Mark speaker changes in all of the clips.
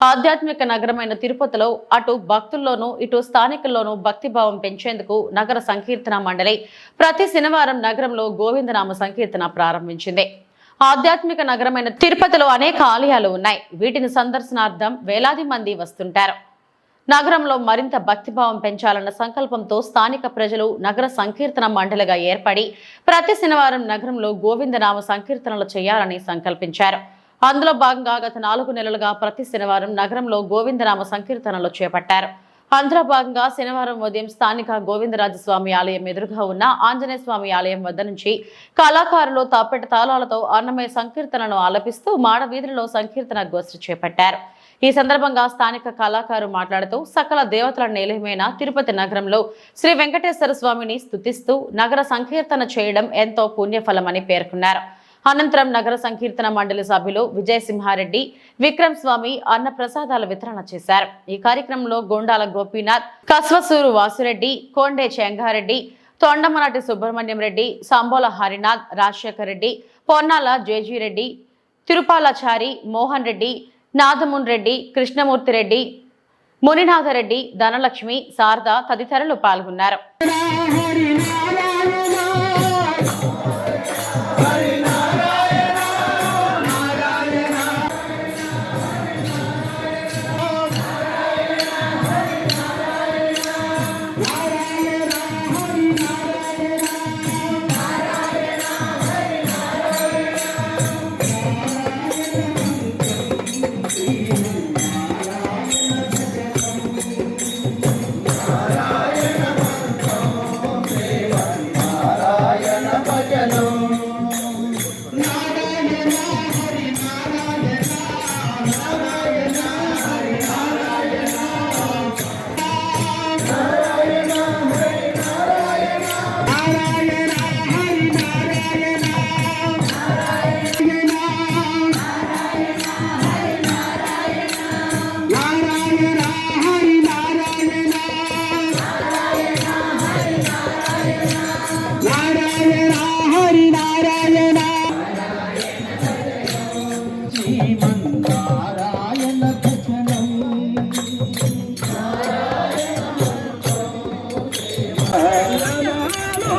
Speaker 1: ఆధ్యాత్మిక నగరమైన తిరుపతిలో అటు భక్తుల్లోనూ ఇటు స్థానికుల్లోనూ భక్తిభావం పెంచేందుకు నగర సంకీర్తన మండలి ప్రతి శనివారం నగరంలో గోవిందనామ సంకీర్తన ప్రారంభించింది. ఆధ్యాత్మిక నగరమైన తిరుపతిలో అనేక ఆలయాలు ఉన్నాయి. వీటిని సందర్శనార్థం వేలాది మంది వస్తుంటారు. నగరంలో మరింత భక్తిభావం పెంచాలన్న సంకల్పంతో స్థానిక ప్రజలు నగర సంకీర్తన మండలిగా ఏర్పడి ప్రతి శనివారం నగరంలో గోవిందనామ సంకీర్తనలు చేయాలని సంకల్పించారు. అందులో భాగంగా గత నాలుగు నెలలుగా ప్రతి శనివారం నగరంలో గోవిందనామ సంకీర్తనలు చేపట్టారు. అందులో భాగంగా శనివారం ఉదయం స్థానిక గోవిందరాజస్వామి ఆలయం ఎదురుగా ఉన్న ఆంజనేయ స్వామి ఆలయం వద్ద నుంచి కళాకారులు తాపెట తాళాలతో అన్నమయ సంకీర్తనను ఆలపిస్తూ మాడవీధులలో సంకీర్తన గోష్ఠి చేపట్టారు. ఈ సందర్భంగా స్థానిక కళాకారు మాట్లాడుతూ సకల దేవతల నిలయమైన తిరుపతి నగరంలో శ్రీ వెంకటేశ్వర స్వామిని స్థుతిస్తూ నగర సంకీర్తన చేయడం ఎంతో పుణ్యఫలమని పేర్కొన్నారు. అనంతరం నగర సంకీర్తన మండలి సభ్యులు విజయసింహారెడ్డి విక్రమ్ స్వామి అన్న ప్రసాదాల వితరణ చేశారు. ఈ కార్యక్రమంలో గోండాల గోపీనాథ్ కస్వసూరు వాసురెడ్డి కోండే చెంగారెడ్డి తొండమనాటి సుబ్రహ్మణ్యం రెడ్డి సంబోల హరినాథ్ రాజశేఖర్ రెడ్డి పొన్నాల జేజీరెడ్డి తిరుపాలాచారి మోహన్ రెడ్డి నాదమున్ రెడ్డి కృష్ణమూర్తి రెడ్డి మునినాథరెడ్డి ధనలక్ష్మి శారద తదితరులు పాల్గొన్నారు.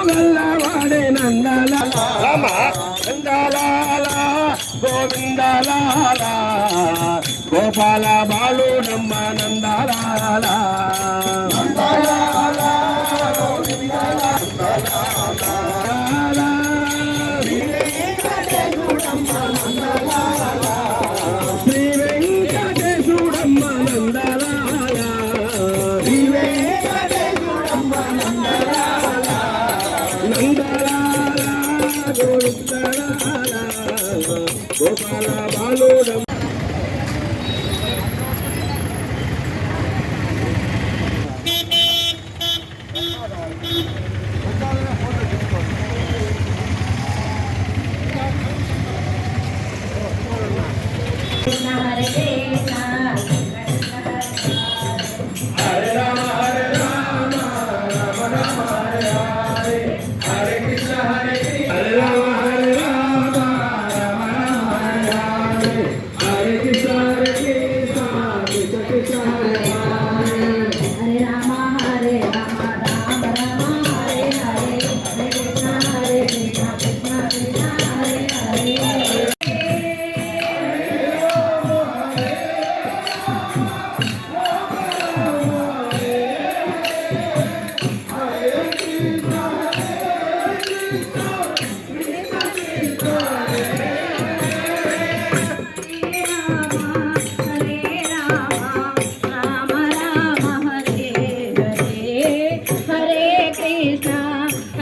Speaker 2: గల్లవాడే నందల రామ నందలాల గోవిందలాల గోపాల బాలు నమ్మ నందలాల శ్రీ గోపాల బాలుడమ్మ
Speaker 3: హరే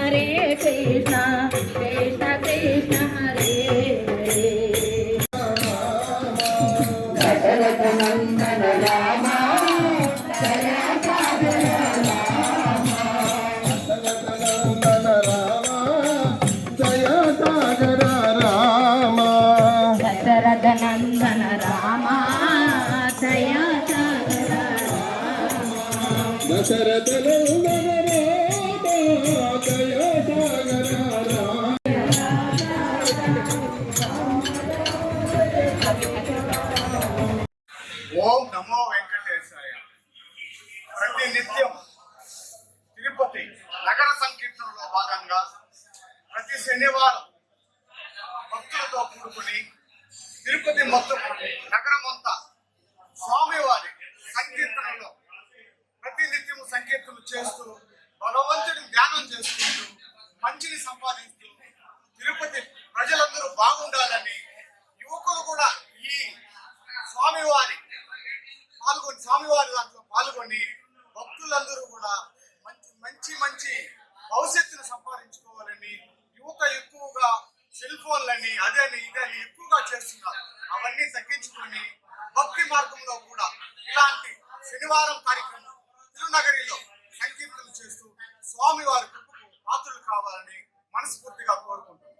Speaker 3: హరే కృష్ణ కృష్ణ కృష్ణ హరే దశరథ నందన రామ దయా సాగర
Speaker 2: దశరథ
Speaker 4: ఓం నమో వెంకటేశాయ. ప్రతి నిత్యం తిరుపతి నగర సంకీర్తనలో భాగంగా ప్రతి శనివారం భక్తులతో కూడుకుని తిరుపతి మొత్తం నగర అదని ఇదని ఎక్కువగా చేస్తున్నారు అవన్నీ తగ్గించుకొని భక్తి మార్గంలో కూడా ఇలాంటి శనివారం కార్యక్రమం తిరునగరిలో సంకీర్తన చేస్తూ స్వామివారి కృపకు పాత్రలు కావాలని మనస్ఫూర్తిగా కోరుకుంటున్నాను.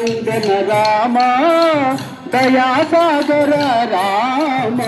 Speaker 2: నందన రామ దయాసాగర రామ.